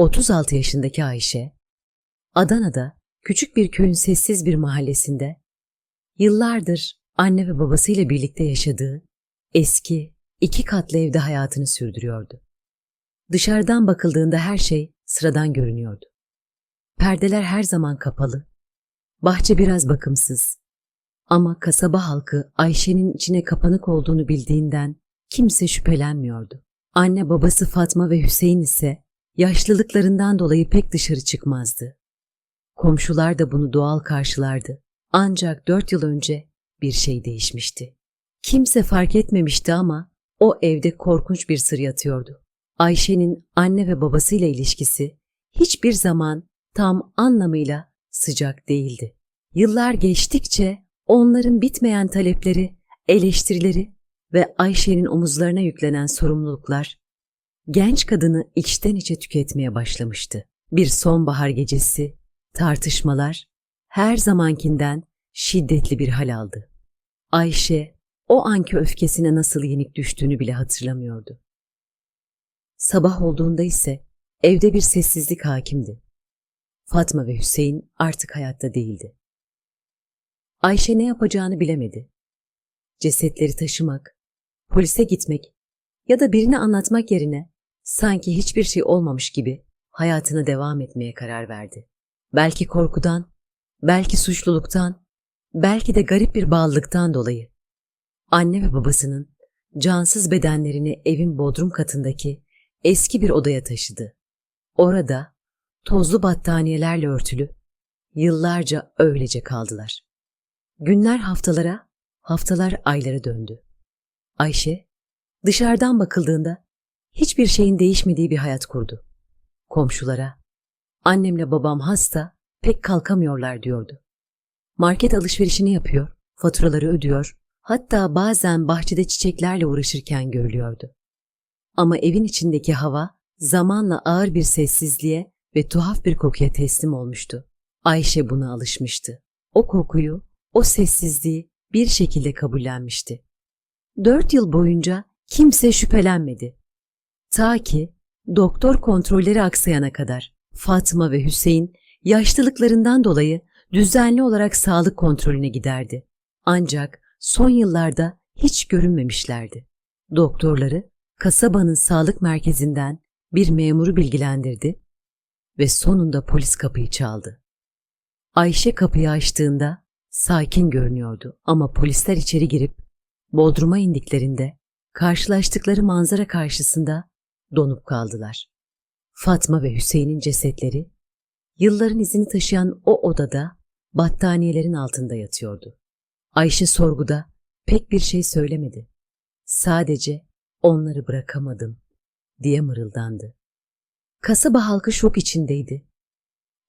36 yaşındaki Ayşe, Adana'da küçük bir köyün sessiz bir mahallesinde yıllardır anne ve babasıyla birlikte yaşadığı eski iki katlı evde hayatını sürdürüyordu. Dışarıdan bakıldığında her şey sıradan görünüyordu. Perdeler her zaman kapalı, bahçe biraz bakımsız. Ama kasaba halkı Ayşe'nin içine kapanık olduğunu bildiğinden kimse şüphelenmiyordu. Anne babası Fatma ve Hüseyin ise yaşlılıklarından dolayı pek dışarı çıkmazdı. Komşular da bunu doğal karşılardı. Ancak dört yıl önce bir şey değişmişti. Kimse fark etmemişti ama o evde korkunç bir sır yatıyordu. Ayşe'nin anne ve babasıyla ilişkisi hiçbir zaman tam anlamıyla sıcak değildi. Yıllar geçtikçe onların bitmeyen talepleri, eleştirileri ve Ayşe'nin omuzlarına yüklenen sorumluluklar genç kadını içten içe tüketmeye başlamıştı. Bir sonbahar gecesi, tartışmalar her zamankinden şiddetli bir hal aldı. Ayşe o anki öfkesine nasıl yenik düştüğünü bile hatırlamıyordu. Sabah olduğunda ise evde bir sessizlik hakimdi. Fatma ve Hüseyin artık hayatta değildi. Ayşe ne yapacağını bilemedi. Cesetleri taşımak, polise gitmek ya da birine anlatmak yerine sanki hiçbir şey olmamış gibi hayatına devam etmeye karar verdi. Belki korkudan, belki suçluluktan, belki de garip bir bağlılıktan dolayı. Anne ve babasının cansız bedenlerini evin bodrum katındaki eski bir odaya taşıdı. Orada tozlu battaniyelerle örtülü yıllarca öylece kaldılar. Günler haftalara, haftalar aylara döndü. Ayşe dışarıdan bakıldığında hiçbir şeyin değişmediği bir hayat kurdu. Komşulara, annemle babam hasta, pek kalkamıyorlar diyordu. Market alışverişini yapıyor, faturaları ödüyor, hatta bazen bahçede çiçeklerle uğraşırken görülüyordu. Ama evin içindeki hava zamanla ağır bir sessizliğe ve tuhaf bir kokuya teslim olmuştu. Ayşe buna alışmıştı. O kokuyu, o sessizliği bir şekilde kabullenmişti. Dört yıl boyunca kimse şüphelenmedi. Ta ki doktor kontrolleri aksayana kadar Fatma ve Hüseyin yaşlılıklarından dolayı düzenli olarak sağlık kontrolüne giderdi. Ancak son yıllarda hiç görünmemişlerdi. Doktorları kasabanın sağlık merkezinden bir memuru bilgilendirdi ve sonunda polis kapıyı çaldı. Ayşe kapıyı açtığında sakin görünüyordu ama polisler içeri girip Bodrum'a indiklerinde karşılaştıkları manzara karşısında donup kaldılar. Fatma ve Hüseyin'in cesetleri yılların izini taşıyan o odada battaniyelerin altında yatıyordu. Ayşe sorguda pek bir şey söylemedi. Sadece onları bırakamadım diye mırıldandı. Kasaba halkı şok içindeydi.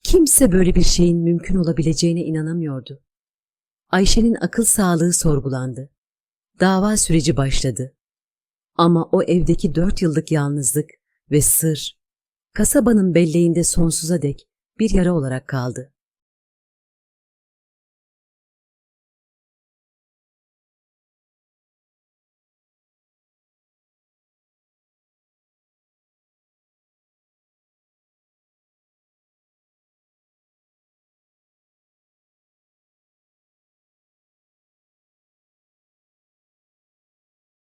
Kimse böyle bir şeyin mümkün olabileceğine inanamıyordu. Ayşe'nin akıl sağlığı sorgulandı. Dava süreci başladı. Ama o evdeki dört yıllık yalnızlık ve sır, kasabanın belleğinde sonsuza dek bir yara olarak kaldı.